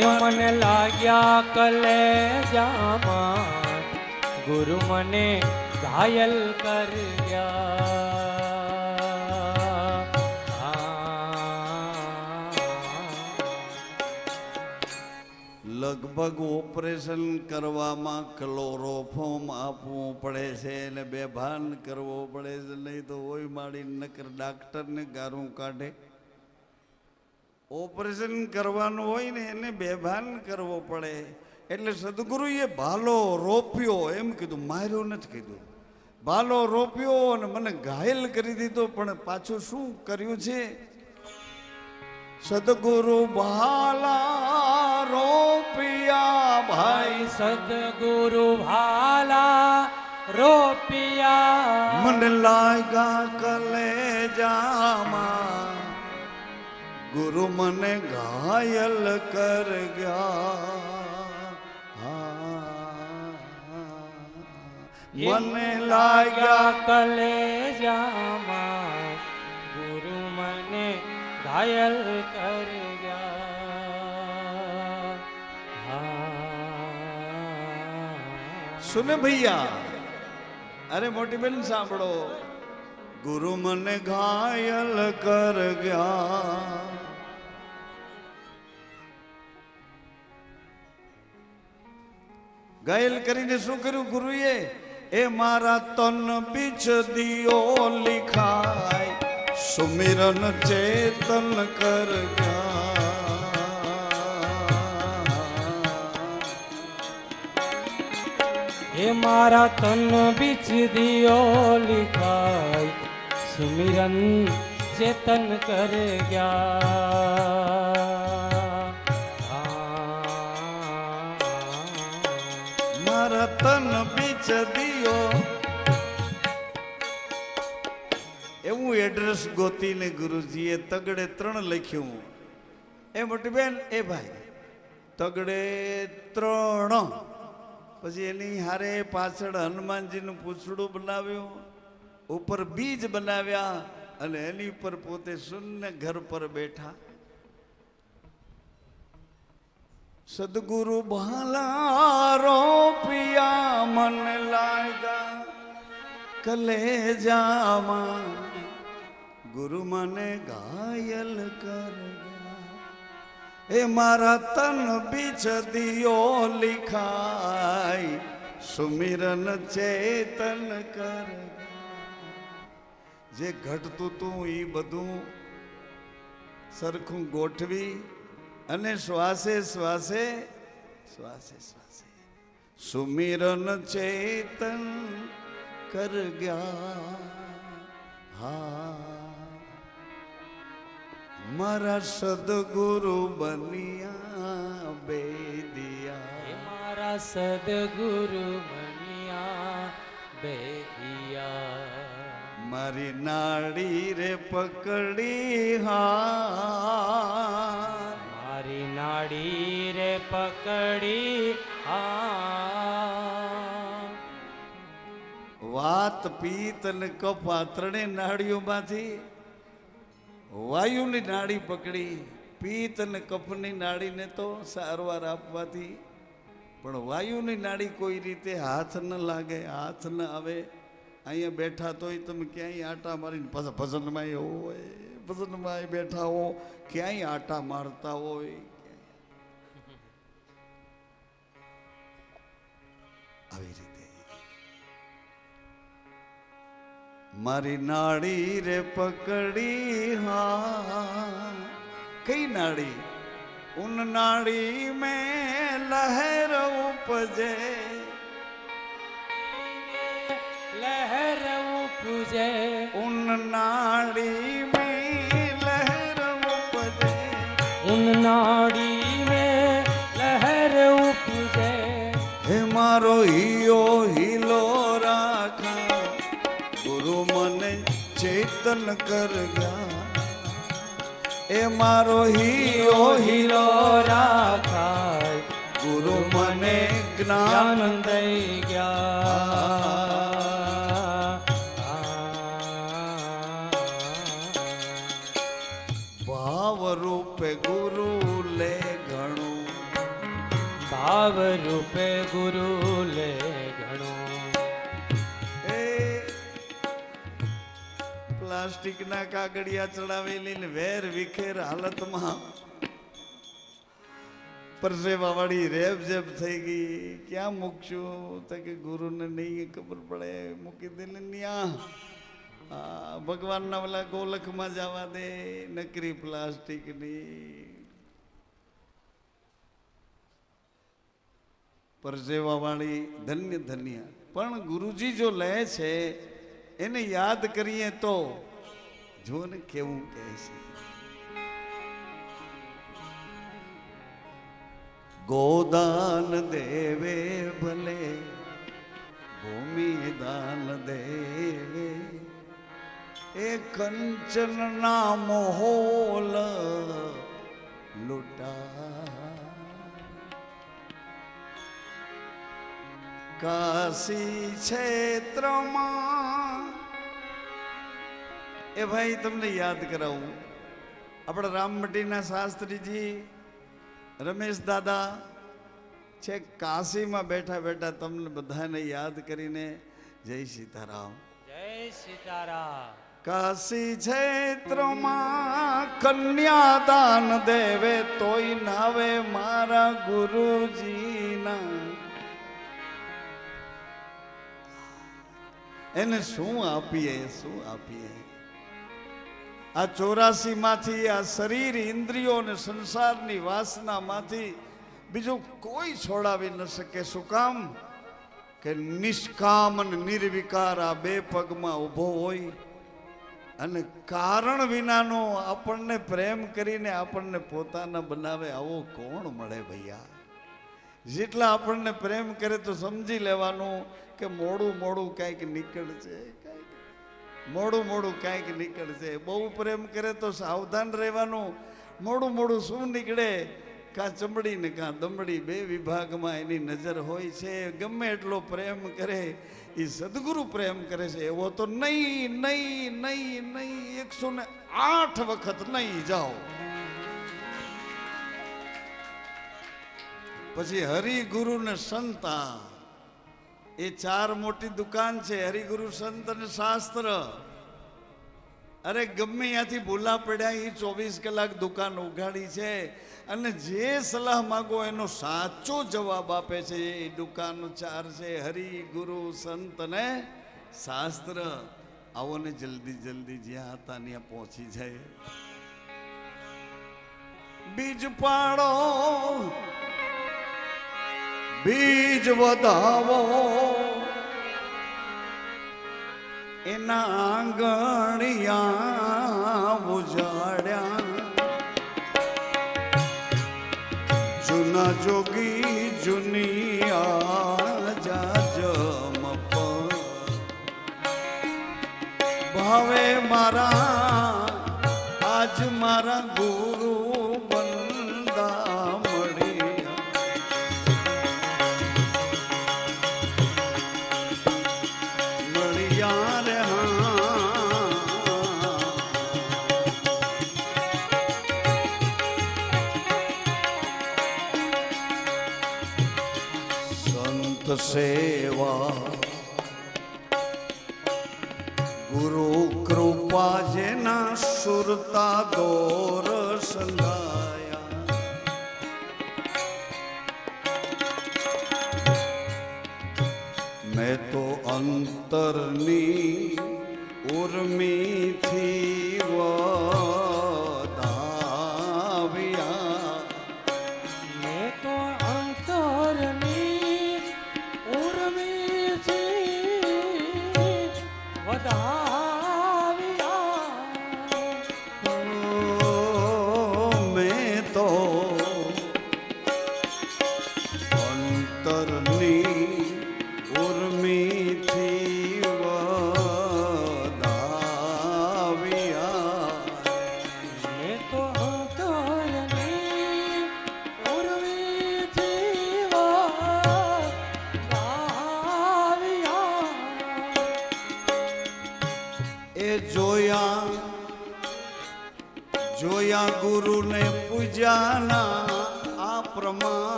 મને લાગ્યા કલે જામાં ગુરુ મને ઘાયલ કર્યા. લગભગ ઓપરેશન કરવામાં ક્લોરોફોર્મ આપવું પડે છે અને બેભાન કરવો પડે છે. નહીં તો ઓય માડી નકર ડાક્ટરને ગારું કાઢે. ઓપરેશન કરવાનું હોય ને એને બેભાન કરવો પડે. એટલે સદગુરુએ ભાલો રોપ્યો એમ કીધું માર્યો નથી કીધું. ભાલો રોપ્યો અને મને ઘાયલ કરી દીધો પણ પાછું શું કર્યું છે? સદગુરુ ભાલા રોપિયા ભાઈ. સદગુરુ ભાલા રોપિયા. મન લાગ્યા કલેજામાં ગુરુ મને ઘાયલ કર ગયા મને લાગ્યા કલે જામાં ગુરુ મને ઘાયલ કર ગયા હા. સુને ભૈયા અરે મોટી બેન સાંભળો ગુરુ મને ઘાયલ કર ગયા ઘાયલ કરીને શું કર્યું ગુરુએ? એ મારા તન બીજ દિયો લિખાય, સુમિરન ચેતન કર હે મારા તન બીજ દિયો લિખાય, સુમિરન ચેતન કર ગયા તન બીચ દિયો. એવું એડ્રેસ ગોતીને ગુરુજીએ તગડે ત્રણ લખ્યું. એ મોટી બેન એ ભાઈ, તગડે ત્રણ. પછી એની હારે પાછળ હનુમાનજીનું પૂંછડું બનાવ્યું, ઉપર બીજ બનાવ્યા અને એની ઉપર પોતે શૂન્ય ઘર પર બેઠા. સદગુરુ ભાલારો મન લાગા કલેજામાં ગુરુ મને ઘાયલ કર એ મારા તન બીજ દિયો લિખાય સુમિરન ચેતન કર જે ઘટતું તું એ બધું સરખું ગોઠવી અને શ્વાસે શ્વાસે શ્વાસે શ્વાસે સુમિરન ચેતન કર ગયા હા. મારા સદગુરુ બનિયા હે બેદિયા મારા સદગુરુ બનિયા બેદિયા મારી નાડી રે પકડી હા મારી નાડી રે પકડી આ વાત પિત્ત અને કફ આ ત્રણેય નાળીઓમાંથી વાયુની નાળી પકડી પિત્ત અને કફની નાળીને તો સારવાર આપવાથી. પણ વાયુની નાડી કોઈ રીતે હાથ ન લાગે, હાથ ન આવે. અહીંયા બેઠા તોય તમે ક્યાંય આટા મારીને ભજનમાં હોય, ભજનમાં બેઠા હો, ક્યાંય આટા મારતા હોય. આવી રીતે. મારી નાડી રે પકડી હા કઈ નાડી? ઉન નાડી મે લહેર ઉપજે. લહેર ઉપજે ઉન નાડી મે લહેર ઉપજે. ઉન નાડી में લહેર ઉપજે. હે મારો હિયો ચેતન કર એ મારો હીરો હીરો રાખાય. ગુરુ મને જ્ઞાન દઈ ગયા. ભાવ રૂપે ગુરુ લે ઘણું ભાવ રૂપે ગુરુ પ્લાસ્ટિકના કાગળિયા ચડાવેલી વેર વિખેર હાલતમાં પરસેવા વાળી રેબ જેબ થઈ ગઈ. ક્યાં મૂકશું? તો કે ગુરુને નહીં ખબર પડે. મૂકી દે ને ન્યા ભગવાનના ઓલા ગોલખમાં જવા દે. નકરી પ્લાસ્ટિકની. પરસેવા વાળી ધન્ય ધન્ય. પણ ગુરુજી જો લે છે, એને યાદ કરીએ તો જો ને કેવું કહે છે? ગોદાન દેવે ભલે, ભૂમિ દાન દેવે. એ કંચન ના મોહોલ લૂટા કાશી ક્ષેત્રમાં એ ભાઈ તમને યાદ કરાવું. આપણા રામમટીના શાસ્ત્રીજી રમેશ દાદા છે કાશીમાં બેઠા બેઠા તમને બધાને યાદ કરીને જય સીતારામ. જય સીતારામ. કાશી ક્ષેત્રમાં કન્યાદાન દેવે તોય નાવે મારા ગુરુજીના. એને શું આપીએ શું આપીએ? આ ચોરાસી માંથી આ શરીર, ઇન્દ્રિયો અને સંસારની વાસનામાંથી બીજું કોઈ છોડાવી ન શકે. શું કામ? કે નિષ્કામ અને નિર્વિકાર આ બે પગમાં ઊભો હોય અને કારણ વિનાનો આપણને પ્રેમ કરીને આપણને પોતાના બનાવે આવો કોણ મળે ભૈયા? જેટલા આપણને પ્રેમ કરે તો સમજી લેવાનું કે મોડું મોડું કાંઈક નીકળશે મોડું મોડું કાંઈક નીકળશે. બહુ પ્રેમ કરે તો સાવધાન રહેવાનું. મોડું મોડું શું નીકળે? કાં ચમડી ને કાં દમડી, બે વિભાગમાં એની નજર હોય છે. ગમે એટલો પ્રેમ કરે એ સદગુરુ પ્રેમ કરે છે. એવો તો નહીં નહીં નહીં નહીં, એકસો ને આઠ વખત નહીં જાઓ. પછી હરિગુરુ ને સંતા એ ચાર મોટી દુકાન છે, હરિગુરુ સંત અને શાસ્ત્ર. અરે ગમે ત્યાંથી ભૂલા પડ્યા એ ચોવીસ કલાક દુકાન ઉઘાડી છે. અને જે સલાહ માગો એનો સાચો જવાબ આપે છે, એ દુકાન ચાર છે હરિ ગુરુ સંત અને શાસ્ત્ર. આવો ને જલ્દી જલ્દી જ્યાં હતા ત્યાં પહોંચી જાય. બીજ પાડો બીજ વધાવો. એના આંગણિયા ઉજાડ્યા. જૂના જોગી જુનિયા જાજમ ભાવે મારા આજ મારા ગુરુ સેવા વધાવ્યા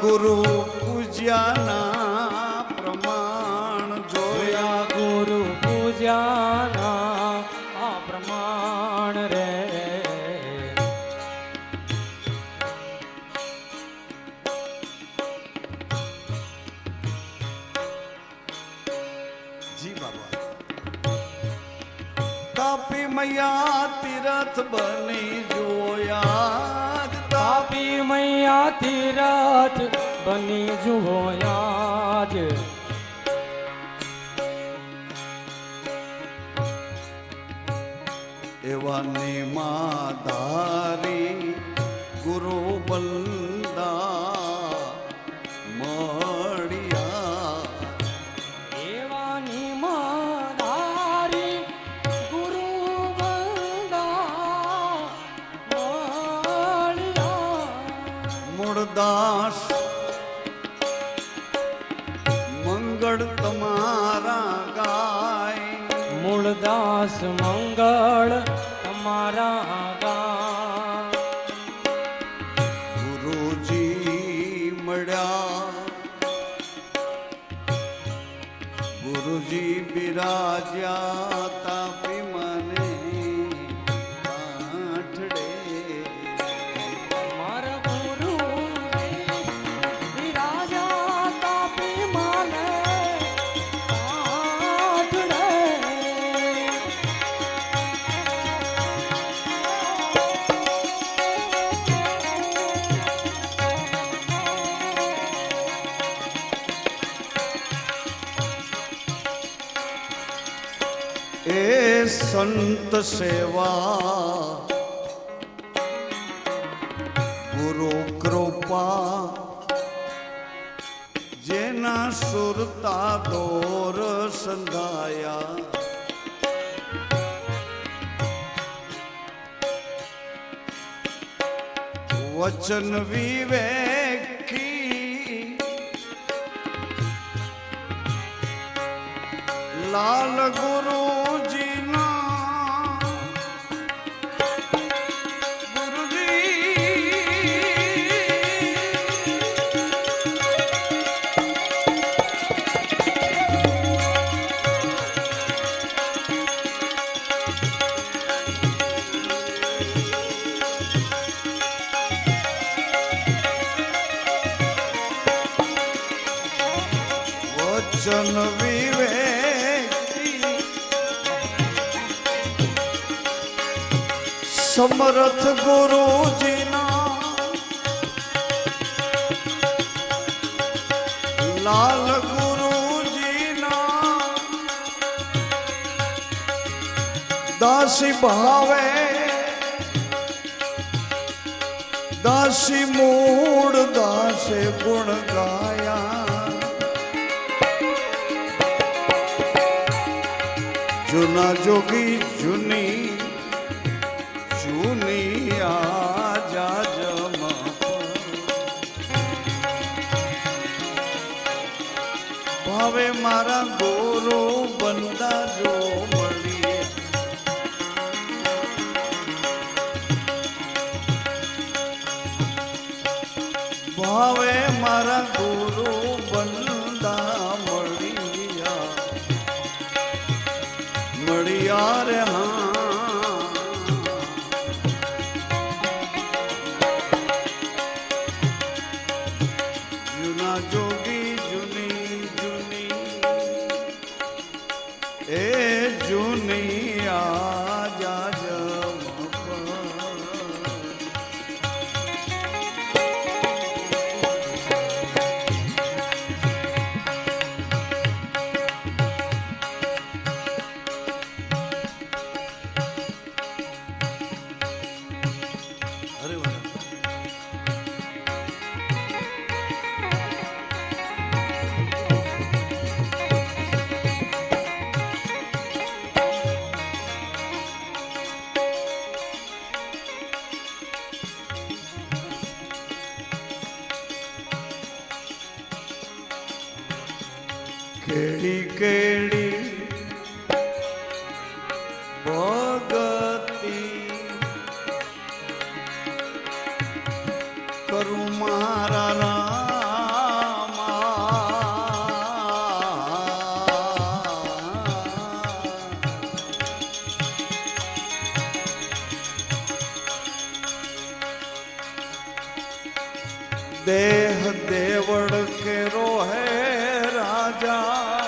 ગુરુ પૂજ્યાના પ્રમાણ જોયા જોયા ગુરુ પૂજાના આ પ્રમાણ રે જી બાબા તાપી મૈયા તીરથ બની જોયા જ તાપી તાપી મૈયા તીરથ બની જુઓ આજ એવા નિમાધારી મૂળદાસ મંગળ તમારા ગાય. મૂળદાસ મંગળ એ સંત સેવા ગુરુ કૃપા જેના સુરતા દોર સંધાયા વચન વિવેકી લાલ ગુરુજીના સમરથ ગુરુજીના. લાલ ગુરુજીના. દાસી ભાવે. દાસી મૂળ દાસે ગુણ ગાયા. જૂના જોગી જૂની જૂની મારા ગોરો. દેહ દેવડ કેરો હે રાજા?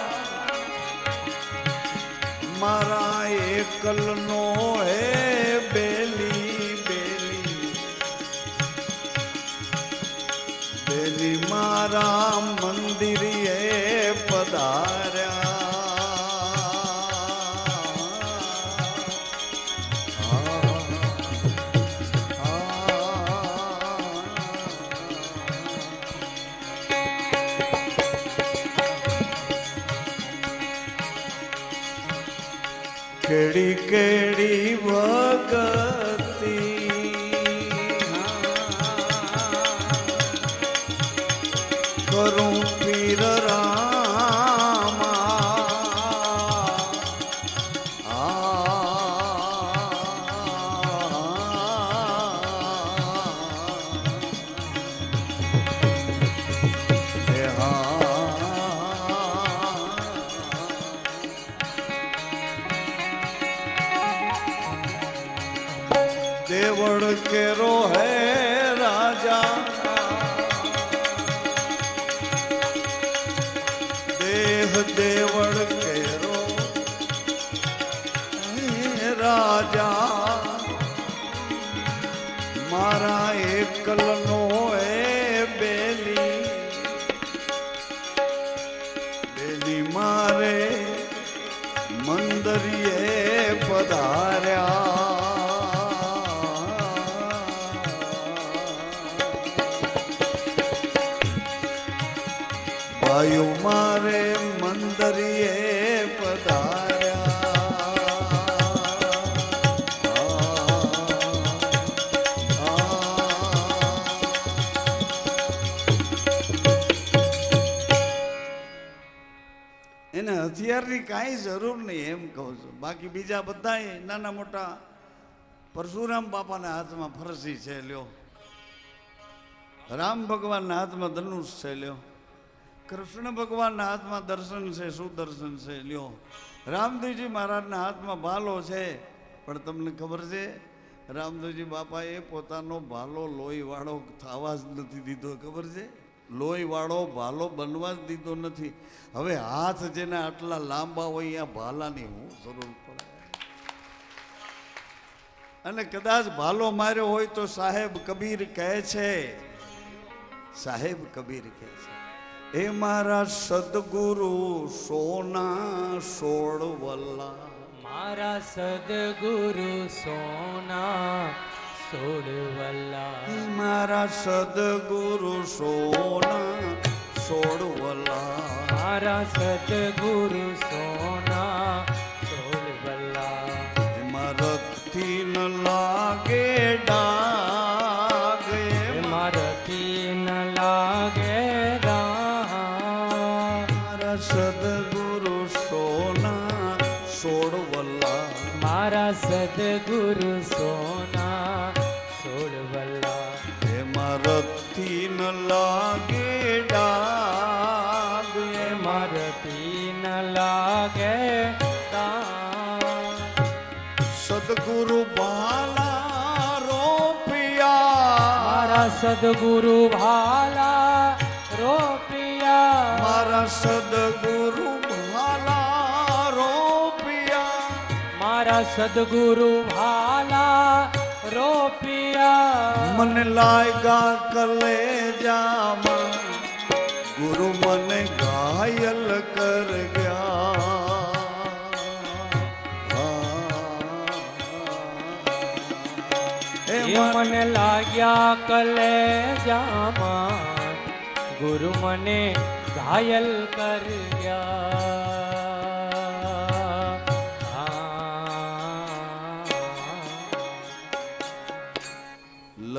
મારા એકલનો કરું મંદરિયે પધાર્યા ભાઈઓ મારે હથિયારની કાંઈ જરૂર નહીં, એમ કહું છું. બાકી બીજા બધાય નાના મોટા પરશુરામ બાપાના હાથમાં ફરસી છે, લ્યો. રામ ભગવાનના હાથમાં ધનુષ છે, લ્યો. કૃષ્ણ ભગવાનના હાથમાં દર્શન છે, સુદર્શન છે, લ્યો. રામદેવજી મહારાજના હાથમાં ભાલો છે, પણ તમને ખબર છે, રામદેવજી બાપાએ પોતાનો ભાલો લોહીવાળો થવા જ નથી દીધો, ખબર છે? લોહીવાળો ભાલો બનવા જ દીધો નથી. હવે હાથ જેના આટલા લાંબા હોય અહીંયા ભાલાની હું જરૂર પડે. અને કદાચ ભાલો માર્યો હોય તો સાહેબ કબીર કહે છે, સાહેબ કબીર કહે છે, એ મારા સદગુરુ સોના સોળવલ્લા મારા સદગુરુ સોના સોડવલ્લા એ મારા સદગુરુ સોના સોળવલ્લા મારા સદગુરુ સોના સોડવલ્લા એમાં રથથી ન લાગે ડાગ એમાં મારથી ન લાગે રાહ મારા સદગુરુ સોના સોળવલ્લા મારા સદગુરુ સોના લાગે ડાગ એ એમાં મારથી ન લાગે સદગુરુ ભાલા રોપિયા મારા સદગુરુ ભાલા રોપિયા મારા સદગુરુ ભાલા રોપિયા મારા સદગુરુ ભાલા રોપિયા. મને લાગ્યા કલેજામાં ગુરુ મને ઘાયલ કર ગયા. એ મને મને લાગ્યા કલે જામાં ગુરુ મને ઘાયલ કર ગયા.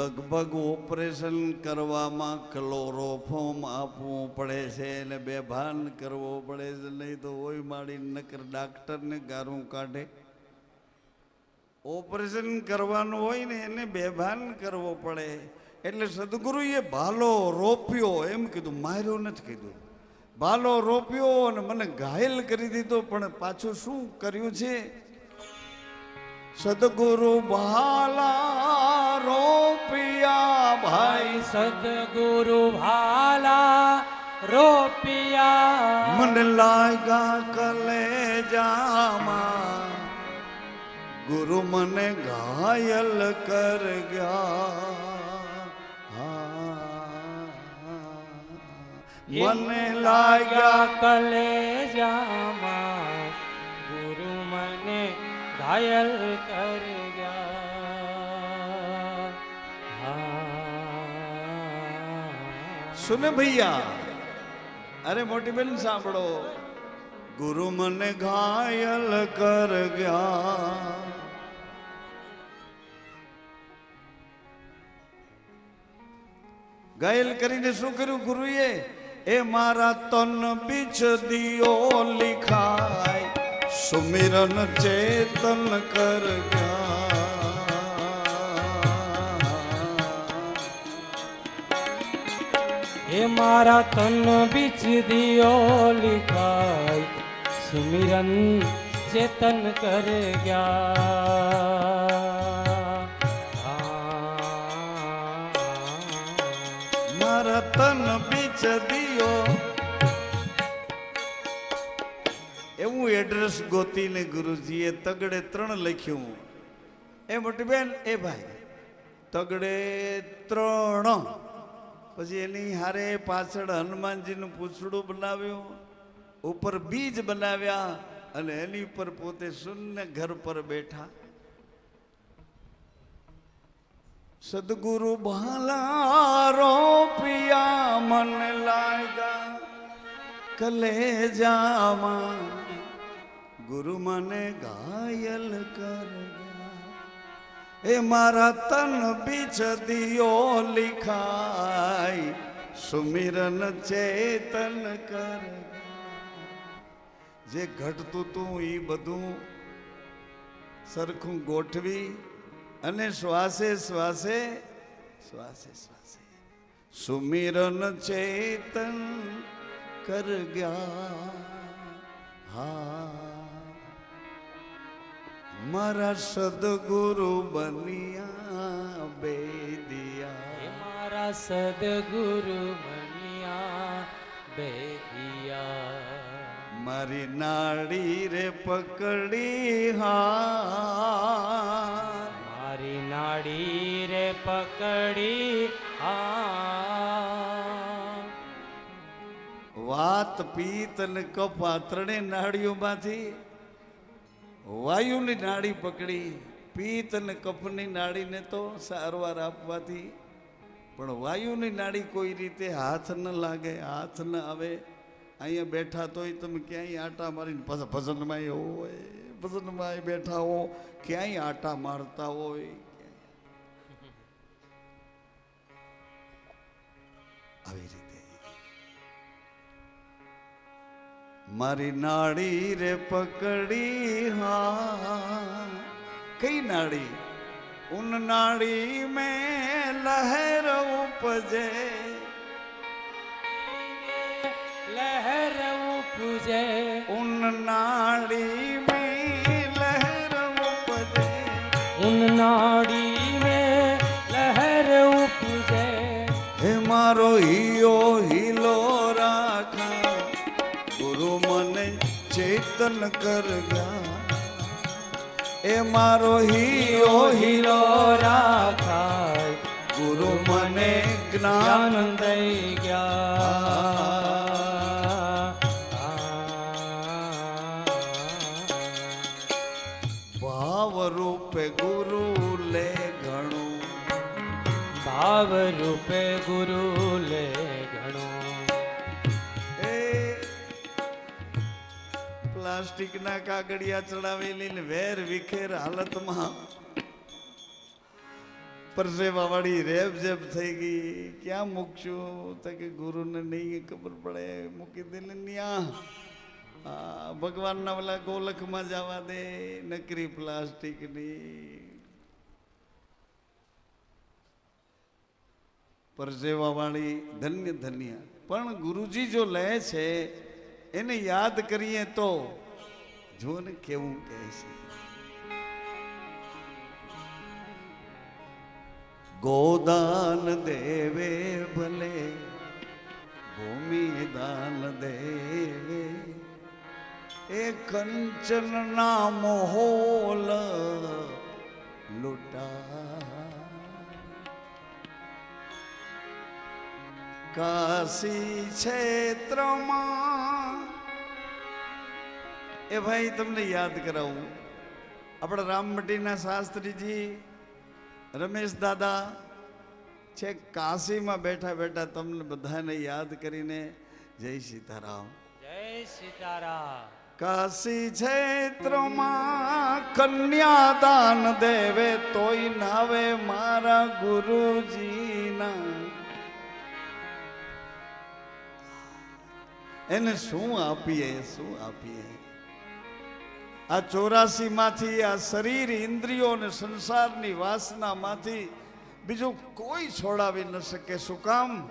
લગભગ ઓપરેશન કરવામાં ક્લોરોફોમ આપવું પડે છે અને બેભાન કરવો પડે છે. નહીં તો ઓય માડી નકર ડાક્ટરને ગારું કાઢે. ઓપરેશન કરવાનું હોય ને એને બેભાન કરવો પડે. એટલે સદગુરુએ ભાલો રોપ્યો. એમ કીધું, માર્યો નથી કીધું. ભાલો રોપ્યો અને મને ઘાયલ કરી દીધો. પણ પાછું શું કર્યું છે? સદગુરુ ભાલા રોપિયા ભાઈ ભાઈ સદગુરુ ભાલા રોપિયા મને લાગ્યા કલેજામાં ગુરુ મને ઘાયલ કર ગયા મને લાગ્યા કલેજામાં ગુરુ મને ઘાયલ કર સુને ભૈયા અરે મોટી બેન સાંભળો ગુરુ મને ઘાયલ કર ગયા ઘાયલ કરીને શું કર્યું ગુરુએ એ મારા તન બીજ દિયો લિખાય સુમિરન ચેતન કર હે મારા તન બીચ દિયો લિખાય સુમિરન ચેતન કર ગયા મારા તન બીચ દિયો એડ્રેસ ગોતીને ગુરુજીએ તગડે ત્રણ લખ્યું. એ મોટી બેન, એ ભાઈ, તગડે ત્રણ. પછી એની હારે પાછળ હનુમાનજીનું પૂછડું બનાવ્યું, ઉપર બીજ બનાવ્યા અને એની ઉપર પોતે શૂન્ય ઘર પર બેઠા. સદગુરુ ભાલા પિયા મન લાગા કલેજામાં ગુરુ મને ઘાયલ કર એ મારા તન બીજ દિયો લિખાય, સુમિરન ચેતન કર જે ઘટતું તું એ બધું સરખું ગોઠવી અને શ્વાસે શ્વાસે શ્વાસે શ્વાસે સુમિરન ચેતન કર ગયા હા. મારા સદગુરુ બનિયા બેદિયા. મારા સદગુરુ બનિયા બેદિયા. મારી નાડી રે પકડી હા મારી નાડી રે પકડી હા વાત પિત્ત અને કપા આ ત્રણેય નાડીઓમાંથી વાયુની નાડી પકડી પિત્ત અને કફની નાડીને તો સારવાર આપવાથી. પણ વાયુની નાડી કોઈ રીતે હાથ ન લાગે હાથ ન આવે. અહીંયા બેઠા તોય તમે ક્યાંય આટા મારીને પાછા ભજનમાં હોય ભજનમાં બેઠા હો ક્યાંય આટા મારતા હોય. આવી રીતે મારી નાડી રે પકડી હા. કઈ નાડી? ઉન નાડી મેં લહેર ઉપજે. લહેર ઉપજે. ઉન નાડી ચેતન કર એ મારો હીરો હીરો રાખાય ગુરુ મને જ્ઞાન દઈ ગયા ભાવ રૂપે ગુરુ લે ઘણું ભાવ રૂપે ગુરુ પ્લાસ્ટિકના કાગળિયા ચડાવેલી વેર વિખેર હાલતમાં પરસેવા વાળી રેબ જેબ થઈ ગઈ. ક્યાં મૂકશું? તો કે ગુરુને નહીં ખબર પડે. મૂકી દે ને ન્યા. ભગવાનના ઓલા ગોલખમાં જવા દે નકરી પ્લાસ્ટિકની. પરસેવા વાળી ધન્ય ધન્ય. પણ ગુરુજી જો લે છે, એને યાદ કરીએ તો જો ને કેવું કહે છે? ગોદાન દેવે ભલે, ભૂમિ દાન દેવે. એ કંચન ના મોહોલ લૂટા. કાશી ક્ષેત્રમાં એ ભાઈ તમને યાદ કરાવું. આપણા રામમટીના શાસ્ત્રીજી રમેશ દાદા છે કાશીમાં બેઠા બેઠા તમને બધાને યાદ કરીને જય સીતારામ. જય સીતારામ. કાશી ક્ષેત્રમાં કન્યાદાન દેવે તોય નાવે મારા ગુરુજીના. એને શું આપીએ શું આપીએ? આ ચોરાસી માંથી આ શરીર, ઇન્દ્રિયો અને સંસારની વાસનામાંથી બીજું કોઈ છોડાવી ન શકે. શું કામ?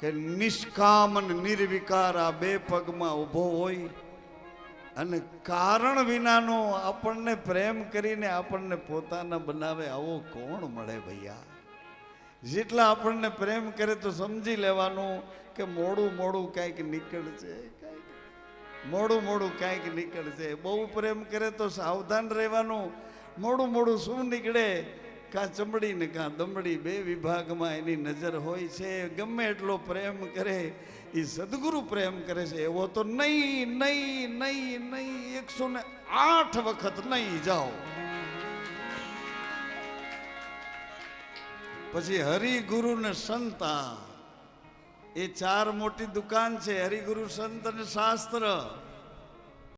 કે નિષ્કામ અને નિર્વિકાર આ બે પગમાં ઊભો હોય અને કારણ વિનાનો આપણને પ્રેમ કરીને આપણને પોતાના બનાવે, આવો કોણ મળે ભૈયા? જેટલા આપણને પ્રેમ કરે તો સમજી લેવાનું કે મોડું મોડું કાંઈક નીકળશે. મોડું મોડું કાંઈક નીકળશે? બહુ પ્રેમ કરે તો સાવધાન રહેવાનું. મોડું મોડું શું નીકળે? કાં ચમડી ને કાં દમડી, બે વિભાગમાં એની નજર હોય છે. ગમે એટલો પ્રેમ કરે એ સદગુરુ પ્રેમ કરે છે. એવો તો નહીં નહીં નહીં નહીં, એકસો ને આઠ વખત નહીં જાઓ. પછી હરિગુરુ ને સંતા એ ચાર મોટી દુકાન છે હરિગુરુ સંત અને શાસ્ત્ર.